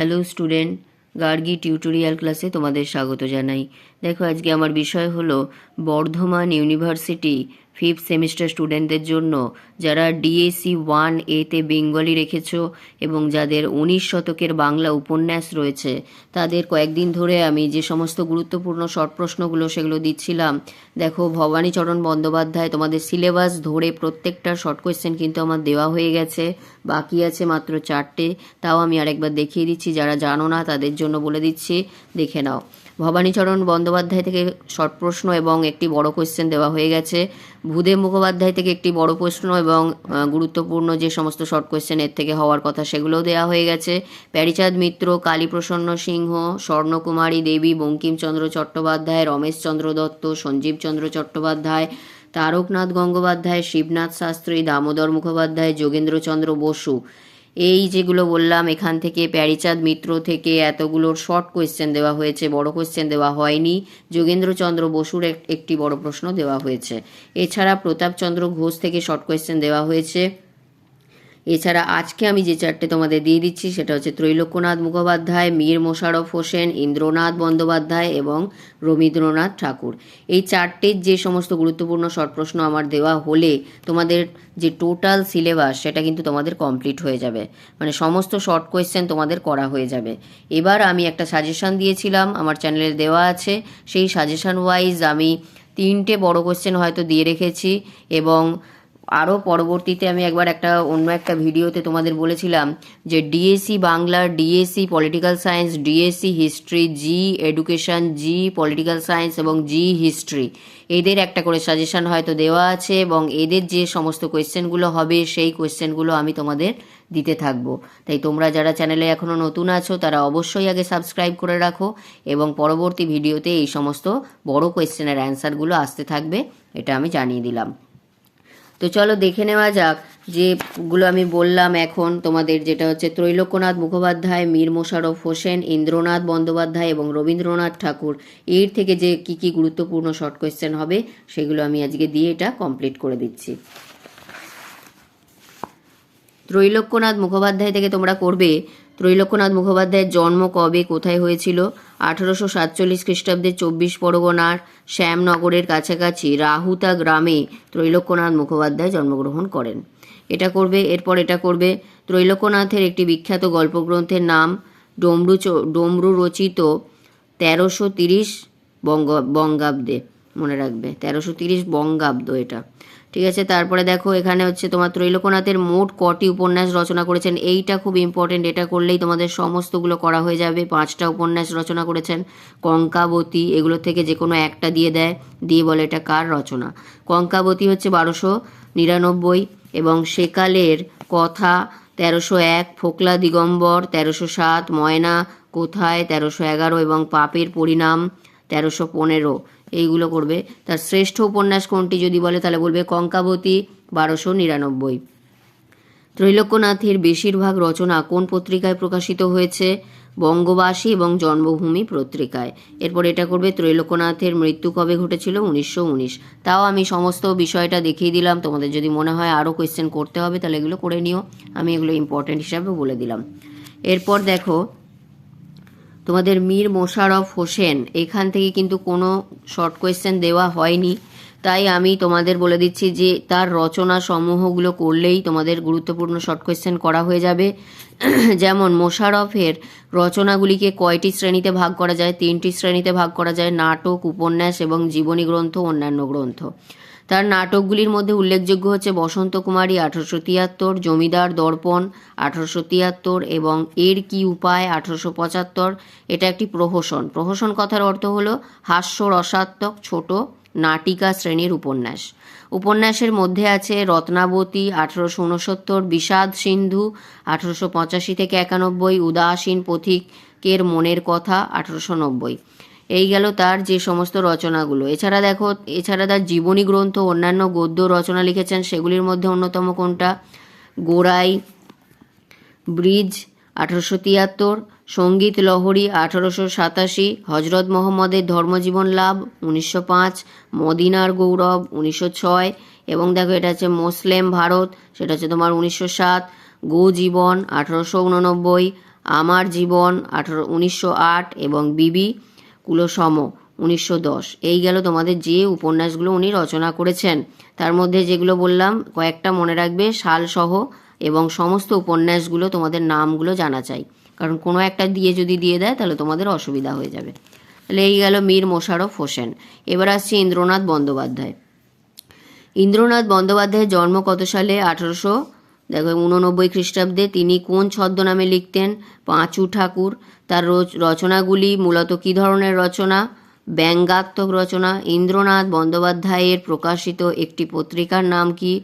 Hello student Gargi tutorial ক্লাসে তোমাদের স্বাগত জানাই। দেখো, আজকে আমার বিষয় হলো বর্ধমান ইউনিভার্সিটি ফিফথ সেমিস্টার স্টুডেন্টদের জন্য যারা ডিএসি ওয়ান এতে বেঙ্গলি রেখেছ এবং যাদের উনিশ শতকের বাংলা উপন্যাস রয়েছে, তাদের কয়েকদিন ধরে আমি যে সমস্ত গুরুত্বপূর্ণ শর্ট প্রশ্নগুলো সেগুলো দিচ্ছিলাম, দেখো ভবানীচরণ বন্দ্যোপাধ্যায় তোমাদের সিলেবাস ধরে প্রত্যেকটা শর্ট কোয়েশ্চেন কিন্তু আমার দেওয়া হয়ে গেছে, বাকি আছে মাত্র চারটে, তাও আমি আরেকবার দেখিয়ে দিচ্ছি, যারা জানো না তাদের জন্য বলে দিচ্ছি, দেখে নাও। ভবানীচরণ বন্দ্যোপাধ্যায় থেকে শর্ট প্রশ্ন এবং একটি বড় কোয়েশ্চেন দেওয়া হয়ে গেছে। ভূদেব মুখোপাধ্যায় থেকে একটি বড় প্রশ্ন এবং গুরুত্বপূর্ণ যে সমস্ত শর্ট কোয়েশ্চেন এর থেকে হওয়ার কথা সেগুলোও দেওয়া হয়ে গেছে। প্যারিচাঁদ মিত্র, কালীপ্রসন্ন সিংহ, স্বর্ণকুমারী দেবী, বঙ্কিমচন্দ্র চট্টোপাধ্যায়, রমেশচন্দ্র দত্ত সঞ্জীব চন্দ্র চট্টোপাধ্যায়, তারকনাথ গঙ্গোপাধ্যায়, শিবনাথ শাস্ত্রী, দামোদর মুখোপাধ্যায়, যোগেন্দ্রচন্দ্র বসু। এই যেগুলো বললাম, এখান থেকে প্যারিচাঁদ মিত্র থেকে এতগুলোর শর্ট কোয়েশ্চেন দেওয়া হয়েছে, বড় কোয়েশ্চেন দেওয়া হয়নি। যোগেন্দ্রচন্দ্র বসুর একটি বড় প্রশ্ন দেওয়া হয়েছে। এছাড়া প্রতাপচন্দ্র ঘোষ থেকে শর্ট কোয়েশ্চেন দেওয়া হয়েছে। এছাড়া আজকে আমি যে চারটে তোমাদের দিয়ে দিচ্ছি, সেটা হচ্ছে ত্রৈলোক্যনাথ মুখোপাধ্যায়, মীর মোশারফ হোসেন, ইন্দ্রনাথ বন্দ্যোপাধ্যায় এবং রবীন্দ্রনাথ ঠাকুর। এই চারটের যে সমস্ত গুরুত্বপূর্ণ শর্ট প্রশ্ন আমার দেওয়া হলে তোমাদের যে টোটাল সিলেবাস, সেটা কিন্তু তোমাদের কমপ্লিট হয়ে যাবে। মানে সমস্ত শর্ট কোয়েশ্চেন তোমাদের করা হয়ে যাবে। এবার আমি একটা সাজেশন দিয়েছিলাম, আমার চ্যানেলে দেওয়া আছে। সেই সাজেশন ওয়াইজ আমি তিনটে বড় কোয়েশ্চেন হয়তো দিয়ে রেখেছি এবং আরও পরবর্তীতে আমি একবার একটা অন্য একটা ভিডিওতে তোমাদের বলেছিলাম যে DSC Bangla DSC political science DSC history G education G political science এবং জি হিস্ট্রি এদের একটা করে সাজেশন হয়তো দেওয়া আছে এবং এদের যে সমস্ত কোয়েশ্চেনগুলো হবে, সেই কোয়েশ্চেনগুলো আমি তোমাদের দিতে থাকব। তাই তোমরা যারা চ্যানেলে এখনও নতুন আছো, তারা অবশ্যই আগে সাবস্ক্রাইব করে রাখো এবং পরবর্তী ভিডিওতে এই সমস্ত বড় কোয়েশ্চেনের অ্যান্সারগুলো আসতে থাকবে, এটা আমি জানিয়ে দিলাম। তো চলো দেখে নেওয়া যাক যেগুলো আমি বললাম এখন। তোমাদের যেটা হচ্ছে ত্রৈলোক্যনাথ মুখোপাধ্যায়, মীর মোশারফ হোসেন, ইন্দ্রনাথ বন্দ্যোপাধ্যায় এবং রবীন্দ্রনাথ ঠাকুর। এর থেকে যে কি কি গুরুত্বপূর্ণ শর্ট কোয়েশ্চেন হবে, সেগুলো আমি আজকে দিয়ে এটা কমপ্লিট করে দিচ্ছি। ত্রৈলোক্যনাথ মুখোপাধ্যায় থেকে তোমরা করবে ত্রৈলোক্যনাথ মুখোপাধ্যায়ের জন্ম কবে, কোথায় হয়েছিল? আঠারোশো সাতচল্লিশ খ্রিস্টাব্দে চব্বিশ পরগনার শ্যামনগরের কাছাকাছি রাহুতা গ্রামে ত্রৈলোক্যনাথ মুখোপাধ্যায় জন্মগ্রহণ করেন। এটা করবে, এরপর এটা করবে। ত্রৈলোক্যনাথের একটি বিখ্যাত গল্পগ্রন্থের নাম ডমরু ডমরু রচিত তেরোশো তিরিশ বঙ্গ, বঙ্গাব্দে, মনে রাখবে। তেরোশো তিরিশ বঙ্গাব্দ এটা। ঠিক আছে? তারপরে দেখো, এখানে হচ্ছে তোমার ত্রৈলোক্যনাথের মোট কটি উপন্যাস রচনা করেছেন। এইটা খুব ইম্পর্টেন্ট এটা করলেই তোমাদের সমস্তগুলো করা হয়ে যাবে। পাঁচটা উপন্যাস রচনা করেছেন। কঙ্কাবতী, এগুলো থেকে যে কোনো একটা দিয়ে দেয়। দিয়ে বলে এটা কার রচনা? কঙ্কাবতী হচ্ছে বারোশো নিরানব্বই এবং সেকালের কথা তেরোশো এক, ফোকলা দিগম্বর তেরোশো সাত, ময়না কোথায় তেরোশো এগারো এবং পাপের পরিণাম তেরোশো পনেরো। এইগুলো করবে। তার শ্রেষ্ঠ উপন্যাস কোনটি যদি বলে, তাহলে বলবে কঙ্কাবতী বারোশো নিরানব্বই। ত্রৈলোক্যনাথের বেশিরভাগ রচনা কোন পত্রিকায় প্রকাশিত হয়েছে? বঙ্গবাসী এবং জন্মভূমি পত্রিকায়। এরপর এটা করবে, ত্রৈলোক্যনাথের মৃত্যু কবে ঘটেছিল? উনিশশো উনিশ। তাও আমি সমস্ত বিষয়টা দেখিয়ে দিলাম। তোমাদের যদি মনে হয় আরও কোয়েশ্চেন করতে হবে, তাহলে এগুলো করে নিও। আমি এগুলো ইম্পর্টেন্ট হিসাবে বলে দিলাম। এরপর দেখো তোমাদের মীর মোশারফ হোসেন, এখান থেকে কিন্তু কোনো শর্ট কোয়েশ্চেন দেওয়া হয়নি। তাই আমি তোমাদের বলে দিচ্ছি যে, তার রচনা সমূহগুলো করলেই তোমাদের গুরুত্বপূর্ণ শর্ট কোয়েশ্চেন করা হয়ে যাবে। যেমন, মোশারফের রচনাগুলিকে কয়টি শ্রেণীতে ভাগ করা যায়? তিনটি শ্রেণীতে ভাগ করা যায়। নাটক, উপন্যাস এবং জীবনী গ্রন্থ, অন্যান্য গ্রন্থ। তার নাটকগুলির মধ্যে উল্লেখযোগ্য হচ্ছে বসন্ত কুমারী আঠারোশো তিয়াত্তর, জমিদার দর্পণ আঠারোশো তিয়াত্তর এবং এর কি উপায় আঠারোশো পঁচাত্তর, এটা একটি প্রহসন। প্রহসন কথার অর্থ হলো হাস্য রসাত্মক ছোট নাটিকা শ্রেণির উপন্যাস। উপন্যাসের মধ্যে আছে রত্নাবতী আঠারোশো উনসত্তর বিষাদ সিন্ধু আঠারোশো পঁচাশি থেকে একানব্বই, উদাসীন পথিকের মনের কথা আঠারোশো নব্বই। এই গেল তার যে সমস্ত রচনাগুলো। এছাড়া দেখো, এছাড়া তার জীবনী গ্রন্থ, অন্যান্য গদ্য রচনা লিখেছেন, সেগুলির মধ্যে অন্যতম কোনটা? গোড়াই, ব্রিজ, আঠারোশো তিয়াত্তর, সংগীত লহরী, আঠারোশো সাতাশি, হজরত মোহাম্মদের ধর্মজীবন লাভ, উনিশশো পাঁচ, মদিনার গৌরব, উনিশশো ছয়, এবং দেখো এটা হচ্ছে মুসলিম ভারত, সেটা হচ্ছে তোমার উনিশশো সাত, গো জীবন, আঠারোশো উননব্বই, আমার জীবন, আঠারো, উনিশশো আট, এবং বিবি কুলসম উনিশশো দশ। এই গেল তোমাদের যে উপন্যাসগুলো উনি রচনা করেছেন। তার মধ্যে যেগুলো বললাম, কয়েকটা মনে রাখবে সালসহ এবং সমস্ত উপন্যাসগুলো তোমাদের নামগুলো জানা চাই। কারণ কোনো একটা দিয়ে যদি দিয়ে দেয়, তাহলে তোমাদের অসুবিধা হয়ে যাবে। তাহলে এই গেল মীর মোশাররফ হোসেন। এবার আসছে ইন্দ্রনাথ বন্দ্যোপাধ্যায়। ইন্দ্রনাথ বন্দ্যোপাধ্যায়ের জন্ম কত সালে? আঠারোশো দেখো উননব্বই খ্রিস্টাব্দে তিনি কোন ছদ্মনামে লিখতেন? পাঁচু ঠাকুর। তার রচ- রচনাগুলি মূলত কী ধরনের রচনা? ব্যঙ্গাত্মক রচনা। ইন্দ্রনাথ বন্দ্যোপাধ্যায়ের প্রকাশিত একটি পত্রিকার নাম কি?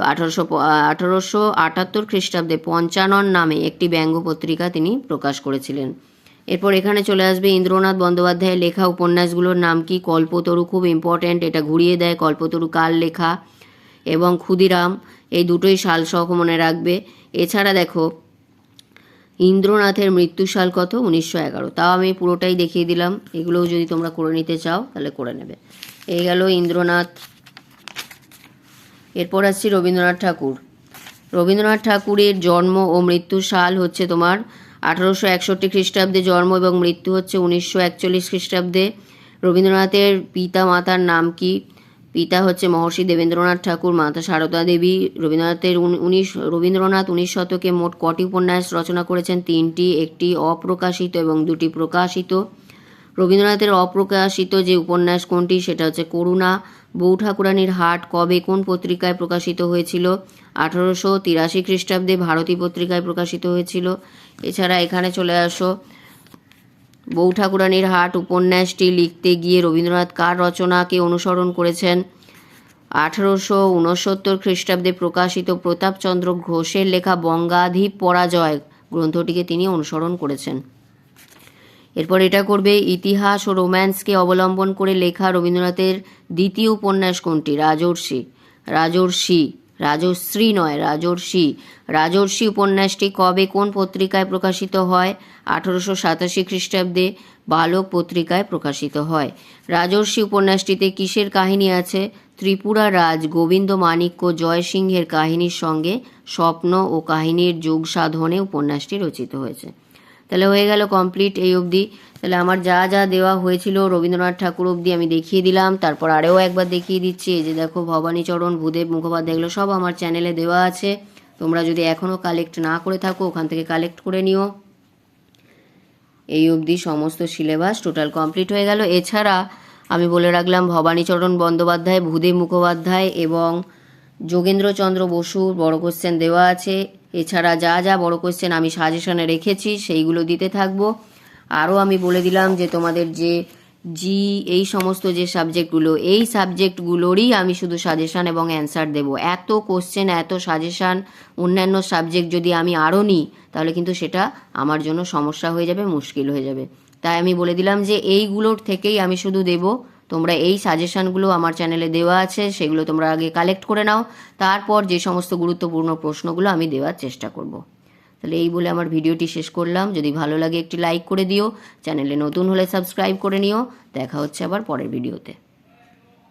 আঠারোশো আঠারোশো আটাত্তর খ্রিস্টাব্দে পঞ্চানন নামে একটি ব্যঙ্গ পত্রিকা তিনি প্রকাশ করেছিলেন। এরপর এখানে চলে আসবে ইন্দ্রনাথ বন্দ্যোপাধ্যায়ের লেখা উপন্যাসগুলোর নাম কি? কল্পতরু খুব ইম্পর্ট্যান্ট এটা ঘুরিয়ে দেয়। কল্পতরু কার লেখা? এবং ক্ষুদিরাম। এই দুটোই সাল সহ মনে রাখবে। এছাড়া দেখো, ইন্দ্রনাথের মৃত্যুসাল কত? উনিশশো এগারো। তাও আমি পুরোটাই দেখিয়ে দিলাম। এগুলোও যদি তোমরা করে নিতে চাও, তাহলে করে নেবে। এই গেল ইন্দ্রনাথ। এরপর আসছি রবীন্দ্রনাথ ঠাকুর। রবীন্দ্রনাথ ঠাকুরের জন্ম ও মৃত্যু সাল হচ্ছে তোমার আঠারোশো একষট্টি খ্রিস্টাব্দে জন্ম এবং মৃত্যু হচ্ছে উনিশশো একচল্লিশ খ্রিস্টাব্দে। রবীন্দ্রনাথের পিতা মাতার নাম কি? পিতা হচ্ছে মহর্ষি দেবেন্দ্রনাথ ঠাকুর, মাতা সারদা দেবী। রবীন্দ্রনাথের উন- উনিশ, রবীন্দ্রনাথ উনিশ শতকে মোট কটি উপন্যাস রচনা করেছেন? তিনটি, একটি অপ্রকাশিত এবং দুটি প্রকাশিত। রবীন্দ্রনাথের অপ্রকাশিত যে উপন্যাস কোনটি, সেটা হচ্ছে করুণা, বউ ঠাকুরানীর হাট কবে, কোন পত্রিকায় প্রকাশিত হয়েছিল? আঠারোশো তিরাশি খ্রিস্টাব্দে ভারতী পত্রিকায় প্রকাশিত হয়েছিল। এছাড়া এখানে চলে আসো বউ ঠাকুরানীর হাট উপন্যাসটি লিখতে গিয়ে রবীন্দ্রনাথ কার রচনাকে অনুসরণ করেছেন? আঠারোশো উনসত্তর খ্রিস্টাব্দে প্রকাশিত প্রতাপচন্দ্র ঘোষের লেখা বঙ্গাধি পরাজয় গ্রন্থটিকে তিনি অনুসরণ করেছেন। এরপর এটা করবে ইতিহাস ও রোম্যান্সকে অবলম্বন করে লেখা রবীন্দ্রনাথের দ্বিতীয় উপন্যাস কোনটি? রাজর্ষি। রাজর্ষি রাজশ্রী নয়, রাজর্ষি। রাজর্ষি উপন্যাসটি কবে কোন পত্রিকায় প্রকাশিত হয়? আঠারোশো সাতাশি খ্রিস্টাব্দে বালক পত্রিকায় প্রকাশিত হয়। রাজর্ষি উপন্যাসটিতে কিসের কাহিনী আছে? ত্রিপুরা রাজ গোবিন্দ মাণিক্য জয়সিংহের কাহিনীর সঙ্গে স্বপ্ন ও কাহিনীর যোগ সাধনে উপন্যাসটি রচিত হয়েছে। তাহলে হয়ে গেল কমপ্লিট এই অবধি। তাহলে আমার যা যা দেওয়া হয়েছিল রবীন্দ্রনাথ ঠাকুর অবধি আমি দেখিয়ে দিলাম। তারপর আরেও একবার দেখিয়ে দিচ্ছি। এই যে দেখো, ভবানীচরণ, ভূদেব মুখোপাধ্যায়, এগুলো সব আমার চ্যানেলে দেওয়া আছে। তোমরা যদি এখনও কালেক্ট না করে থাকো, ওখান থেকে কালেক্ট করে নিও। এই অবধি সমস্ত সিলেবাস টোটাল কমপ্লিট হয়ে গেল। এছাড়া আমি বলে রাখলাম, ভবানীচরণ বন্দ্যোপাধ্যায়, ভূদেব মুখোপাধ্যায় এবং যোগেন্দ্রচন্দ্র বসু বড় কোশ্চেন দেওয়া আছে। এছাড়া যা যা বড় কোশ্চেন আমি সাজেশনে রেখেছি, সেইগুলো দিতে থাকব। আরও আমি বলে দিলাম যে তোমাদের যে জি এই সমস্ত যে সাবজেক্টগুলো এই সাবজেক্টগুলোরই আমি শুধু সাজেশান এবং অ্যান্সার দেব। এত কোশ্চেন এত সাজেশান অন্যান্য সাবজেক্ট যদি আমি আরও নিই, তাহলে কিন্তু সেটা আমার জন্য সমস্যা হয়ে যাবে, মুশকিল হয়ে যাবে। তাই আমি বলে দিলাম যে এইগুলোর থেকেই আমি শুধু দেব তোমরা এই সাজেশানগুলো আমার চ্যানেলে দেওয়া আছে, সেগুলো তোমরা আগে কালেক্ট করে নাও। তারপর যে সমস্ত গুরুত্বপূর্ণ প্রশ্নগুলো আমি দেওয়ার চেষ্টা করব। তাহলে এই বলে আমার ভিডিওটি শেষ করলাম। যদি ভালো লাগে একটি লাইক করে দিও। চ্যানেলে নতুন হলে সাবস্ক্রাইব করে নিও। দেখা হচ্ছে আবার পরের ভিডিওতে